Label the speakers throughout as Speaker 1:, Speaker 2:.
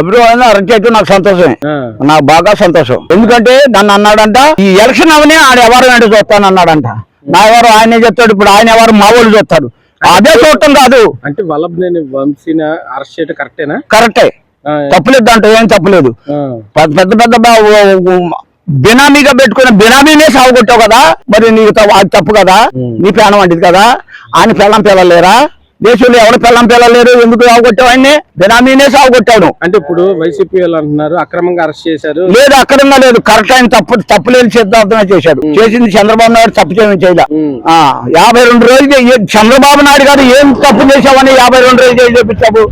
Speaker 1: అభిప్రాయం చేయటం నాకు సంతోషమే. నాకు బాగా సంతోషం. ఎందుకంటే నన్ను అన్నాడంట ఈ ఎలక్షన్ అవనే ఆడ ఎవరు ఏంటో చూస్తాను అన్నాడంట. నా ఎవరు ఆయనే చెప్తాడు? ఇప్పుడు ఆయన ఎవరు? మా వాళ్ళు చూస్తాడు అదే చూడటం కాదు.
Speaker 2: అంటే వల్లభనేని వంశీని అరెస్ట్ చేయడం కరెక్టేనా
Speaker 1: కరెక్టే. తప్పులేదు దాంట్లో ఏం తప్పులేదు పెద్ద పెద్ద బినామీగా పెట్టుకున్న బినామీనే సాగు కొట్టావు కదా. మరి నీకు అది తప్పు కదా. నీ ప్రాణం వంటిది కదా. ఆయన పెళ్ళం పిల్లలేరా? దేశంలో ఎవరు పెళ్ళం పిల్లలేరు ఎందుకు సాగు కొట్టావు ఆయన్ని బినామీనే సాగు కొట్టావు
Speaker 2: అంటే ఇప్పుడు వైసీపీ వాళ్ళు అంటున్నారు అక్రమంగా అరెస్ట్ చేశారు.
Speaker 1: లేదు అక్కడంగా లేదు. కరెక్ట్ ఆయన తప్పు తప్పు లేని సిద్ధార్థమే చేశాడు. చేసింది చంద్రబాబు నాయుడు తప్పు చేయమని చేయలే. యాభై రెండు రోజులు చంద్రబాబు నాయుడు గారు ఏం తప్పు చేశావని యాభై రెండు రోజులు జైలు చేపించావు?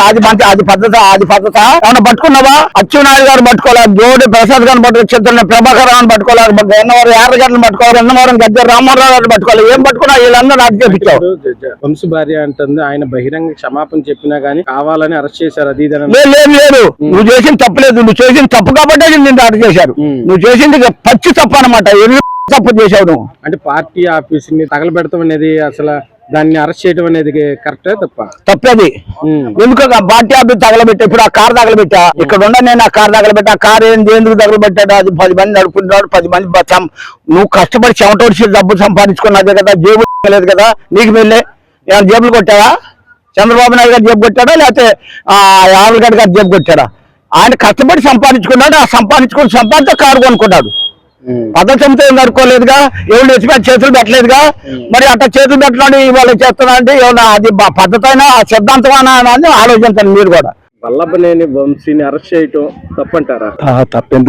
Speaker 1: అది మంచి అది పద్ధత అది పద్ధత? ఏమన్నా పట్టుకున్నావా? అచ్చెన్నాయుడు గారు పట్టుకోలే జోడి ప్రసాద్ గారిని పట్టుకో చిత్ర ప్రభాకర్ రావుని పట్టుకోలే గన్నవరం యాదగారిని పట్టుకోవాలి గన్నవరం గద్దె రామారావు గారిని పట్టుకోవాలి ఏం పట్టుకున్నా వీళ్ళందరూ నాకు చేపించావు
Speaker 2: వంశీ భార్య అంటుంది ఆయన బహిరంగ క్షమాపణ చెప్పినా గానీ కావాలని అరెస్ట్ చేశారు అది
Speaker 1: లేదు లేదు. నువ్వు చేసిన తప్పులేదు నువ్వు చేసిన తప్పు కాబట్టి నిన్ను అరెస్ట్ చేశారు. నువ్వు చేసింది పచ్చి తప్పు అనమాట తప్పు చేశావు
Speaker 2: అంటే పార్టీ ఆఫీస్ని తగలబెడతాం అనేది అసలు దాన్ని అరెస్ట్ చేయడం అనేది కరెక్టే తప్ప?
Speaker 1: తప్పేది. ఎందుకు ఆఫీస్ తగలబెట్టా? ఇప్పుడు ఆ కార్ తగలబెట్టా? ఇక్కడ ఉండ నేను ఆ కార్ తగలబెట్టా? ఆ కార్ ఏంది? ఎందుకు తగలబెట్టాడు? అది పది మంది నడుపుకుంటున్నాడు పది మంది నువ్వు కష్టపడి చెమటోడిచి డబ్బు సంపాదించుకున్నదే కదా జేబు లేదు కదా నీకు వెళ్ళే? ఏమైనా జేబులు కొట్టావా? చంద్రబాబు నాయుడు గారు జేబు కొట్టాడా? లేకపోతే యాదవ్ గడ్డ గారు జేబు కొట్టాడా? ఆయన కష్టపడి సంపాదించుకున్నాడు ఆ సంపాదించుకుని సంపాదించే కారు కొనుక్కున్నాడు.
Speaker 2: ఉం.
Speaker 1: పద్ధతితో నడుకోలేదుగా ఎవరు వచ్చి చేతులు పెట్టలేదుగా? మరి అట్లా చేతులు పెట్టినాడు ఇవాళ చేస్తున్నా అంటే ఏమన్నా అది బ- పద్ధతి అయినా సిద్ధాంతమైనా అని ఆలోచించండి మీరు కూడా.
Speaker 2: వల్లభనేని వంశీని అరెస్ట్ చేయటం తప్పంటారా?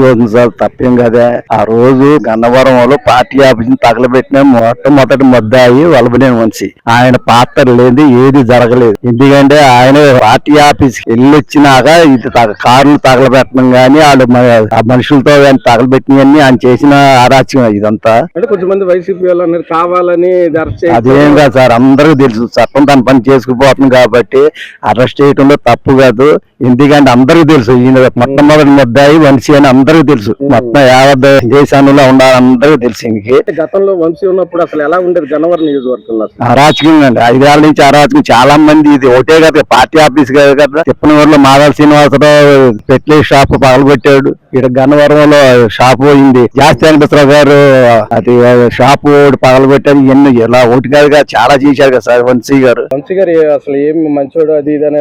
Speaker 1: అవుతుంది సార్ తప్పేం కదే. ఆ రోజు గన్నవరంలో పార్టీ ఆఫీస్ తగలబెట్టిన మొట్టమొదటి ముద్దాయి వలబనేని వంశీ. ఆయన పాత్ర లేదు ఏది జరగలేదు. ఎందుకంటే ఆయన పార్టీ ఆఫీస్కి వెళ్ళి వచ్చినాక ఇది కార్లు తగలబెట్టడం గానీ వాళ్ళు ఆ మనుషులతో తగలబెట్టినవన్నీ ఆయన చేసిన అరాచకం ఇదంతా.
Speaker 2: అంటే కొంతమంది వైసీపీ వాళ్ళు అన్నారు కావాలని
Speaker 1: అదేం కాదు సార్ అందరికీ తెలుసు చట్టం తన పని చేసుకుపోతుంది కాబట్టి అరెస్ట్ చేయడంలో తప్పు కాదు. ఎందుకంటే అందరికీ తెలుసు ఈయన మొట్టమొదటి ముద్దాయి వంశీ అని అందరికీ తెలుసు. మొత్తం యావత్ దేశాలలో ఉండాలి అందరికీ తెలుసు ఈయనకి
Speaker 2: గతంలో వంశీ ఉన్నప్పుడు అసలు ఎలా ఉండేది గన్నవరం నియోజకవర్గంలో?
Speaker 1: అరాచకం అండి ఐదేళ్ళ నుంచి అరాచకం. చాలా మంది ఇది ఒకటే కదా పార్టీ ఆఫీస్ కాదు కదా. తిప్పనూరులో మాధవ శ్రీనివాసరావు పెట్లే షాప్ పగలగొట్టాడు. ఇక్కడ గన్నవరంలో షాప్ పోయింది. జాస్తి అనిపిస్తరావు గారు అది షాప్ పగలగొట్టాడు. ఇవన్నీ ఇలా ఒకటి కాదుగా చాలా చేశారు కదా సార్ వంశీ గారు.
Speaker 2: వంశీ గారు అసలు ఏం మంచోడు అది ఇది అని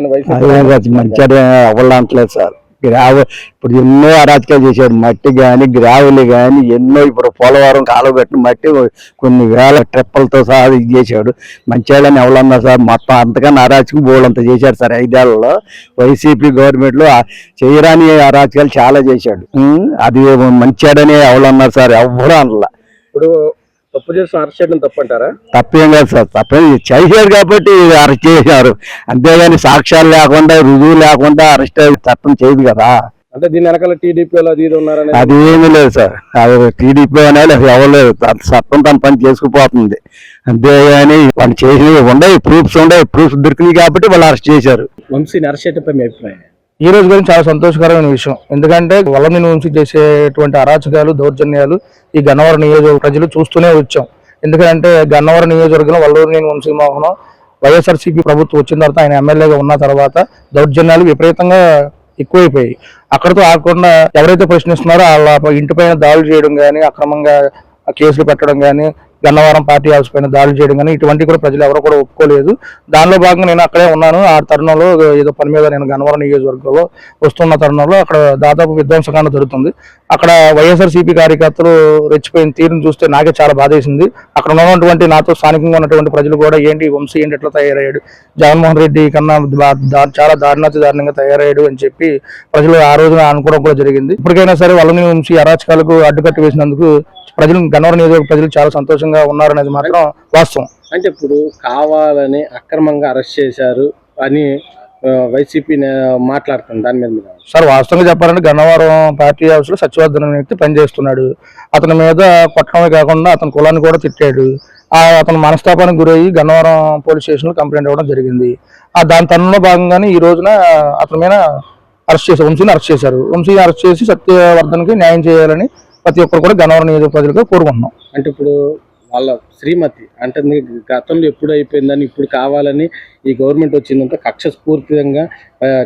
Speaker 2: వైసీపీ
Speaker 1: అదే సార్. గ్రావ ఇప్పుడు ఎన్నో అరాచకాలు చేశాడు. మట్టి కానీ గ్రావులు కానీ ఎన్నో ఇప్పుడు పోలవరం కాలువ కట్టిన మట్టి కొన్ని వేల ట్రిప్పలతో సహా ఇది చేశాడు. మంచిగానే ఎవరన్నా సార్ మొత్తం అంతకన్నా అరాచకం బోళ్ళంత చేశాడు సార్ ఐదేళ్ళలో. వైసీపీ గవర్నమెంట్లో చేయరాని అరాచకాలు చాలా చేశాడు. అది మంచిగాడని ఎవరన్నారు సార్ ఎవరు అనలా.
Speaker 2: ఇప్పుడు తప్పు చేసిన అరెస్ట్ చేయడం తప్పంటారా?
Speaker 1: తప్పేం కాదు సార్ తప్పేం చేశాడు కాబట్టి అరెస్ట్ చేశారు. అంతేగాని సాక్ష్యాలు లేకుండా రుజువు లేకుండా అరెస్ట్ చట్టం చేయదు కదా.
Speaker 2: అంటే దీని వెనకాల టీడీపీ అది ఇది ఉన్నారని
Speaker 1: అది ఏమీ లేదు సార్. అది టీడీపీ అనేది ఎవరు లేదు తన చట్టం తన పని చేసుకుపోతుంది. అంతేగాని వాళ్ళు చేసినవి ఉండవు. ప్రూఫ్స్ ఉండవు. ప్రూఫ్స్ దొరికినాయి కాబట్టి వాళ్ళు అరెస్ట్ చేశారు.
Speaker 2: వంశీని అరెస్ట్ చేయడంపై మీ అభిప్రాయం?
Speaker 3: ఈ రోజు గురించి చాలా సంతోషకరమైన విషయం. ఎందుకంటే వల్లమి నుంచి చేసేటువంటి అరాచకాలు దౌర్జన్యాలు ఈ గన్నవరం నియోజకవర్గ ప్రజలు చూస్తూనే వచ్చాం. ఎందుకంటే గన్నవరం నియోజకవర్గంలో వల్లూరు వంశీమోహనం వైఎస్ఆర్సీపీ ప్రభుత్వం వచ్చిన తర్వాత ఆయన ఎమ్మెల్యేగా ఉన్న తర్వాత దౌర్జన్యాలు విపరీతంగా ఎక్కువైపోయాయి. అక్కడితో ఆకుండా ఎవరైతే ప్రశ్నిస్తున్నారో వాళ్ళ ఇంటిపైన దాడులు చేయడం కానీ అక్రమంగా కేసులు పెట్టడం కానీ గన్నవరం పార్టీ హౌస్ పైన దాడులు చేయడం కానీ ఇటువంటి కూడా ప్రజలు ఎవరు కూడా ఒప్పుకోలేదు. దానిలో భాగంగా నేను అక్కడే ఉన్నాను. ఆ తరుణంలో ఏదో పని మీద నేను గన్నవరం నియోజకవర్గంలో వస్తున్న తరుణంలో అక్కడ దాదాపు విధ్వంసకాండ జరుగుతుంది. అక్కడ వైఎస్ఆర్సీపీ కార్యకర్తలు రెచ్చిపోయిన తీరును చూస్తే నాకే చాలా బాధేసింది. అక్కడ ఉన్నటువంటి నాతో స్థానికంగా ఉన్నటువంటి ప్రజలు కూడా ఏంటి వంశీ ఏంటి ఎట్లా తయారయ్యాడు జగన్మోహన్ రెడ్డి కన్నా చాలా దారుణాతి దారుణంగా తయారయ్యాడు అని చెప్పి ప్రజలు ఆ రోజున అనుకోవడం కూడా జరిగింది. ఇప్పటికైనా సరే వాళ్ళని వంశీ అరాచకాలకు అడ్డుకట్టు వేసినందుకు ప్రజలు గన్నవరం నియోజకవర్గ ప్రజలు చాలా సంతోషంగా ఉన్నారనేది మాత్రం వాస్తవం.
Speaker 2: అంటే ఇప్పుడు కావాలని అక్రమంగా అరెస్ట్ చేశారు అని వైసీపీ మాట్లాడుతుంది దాని మీద
Speaker 3: సార్ వాస్తవంగా చెప్పాలంటే గన్నవరం పార్టీ హౌస్లో సత్యవర్ధన్ అనే వ్యక్తి పనిచేస్తున్నాడు. అతని మీద కొట్టడమే కాకుండా అతని కులాన్ని కూడా తిట్టాడు. ఆ అతను మనస్తాపానికి గురయ్యి గన్నవరం పోలీస్ స్టేషన్లో కంప్లైంట్ ఇవ్వడం జరిగింది. ఆ దాని తరుణంలో భాగంగానే ఈ రోజున అతని మీద అరెస్ట్ చేశారు వంశీని అరెస్ట్ చేశారు. వంశీని అరెస్ట్ చేసి సత్యవర్ధన్కి న్యాయం చేయాలని ప్రతి ఒక్కరు కూడా గన్నవరం నియోజక ప్రజలుగా కోరుకుంటున్నాం.
Speaker 2: అంటే ఇప్పుడు వాళ్ళ శ్రీమతి అంటే గతంలో ఎప్పుడు అయిపోయిందని ఇప్పుడు కావాలని ఈ గవర్నమెంట్ వచ్చిందంతా కక్ష స్ఫూర్తిగా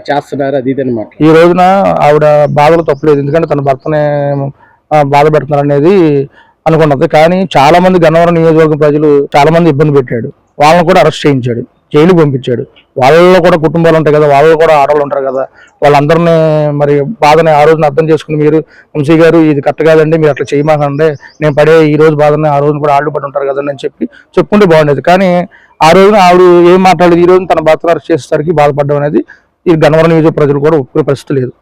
Speaker 2: చేస్తున్నారు అది ఇది
Speaker 3: ఈ రోజున ఆవిడ బాధలు తప్పలేదు ఎందుకంటే తన భర్తనే ఆ, బాధ పెడుతున్నారు అనేది అనుకున్నది. కానీ చాలా మంది గన్నవరం నియోజకవర్గం ప్రజలు చాలా మంది ఇబ్బంది పెట్టాడు. వాళ్ళని కూడా అరెస్ట్ చేయించాడు. జైలుకి పంపించాడు. వాళ్ళలో కూడా కుటుంబాలు ఉంటాయి కదా వాళ్ళు కూడా ఆడవాళ్ళు ఉంటారు కదా. వాళ్ళందరినీ మరి బాధని ఆ రోజున అర్థం చేసుకుని మీరు వంశీ గారు ఇది కరెక్ట్ కాదండి మీరు అట్లా చేయమాకండి నేను పడే ఈ రోజు బాధని ఆ రోజున కూడా ఆళ్ళు పడి ఉంటారు కదండి అని చెప్పి చెప్పుకుంటే బాగుండేది. కానీ ఆ రోజున ఆవిడ ఏం మాట్లాడేది ఈ రోజు తన భర్త చేసేసరికి బాధపడడం అనేది ఈ గన్నవరం నియోజక ప్రజలు కూడా ఒప్పుకునే పరిస్థితి లేదు.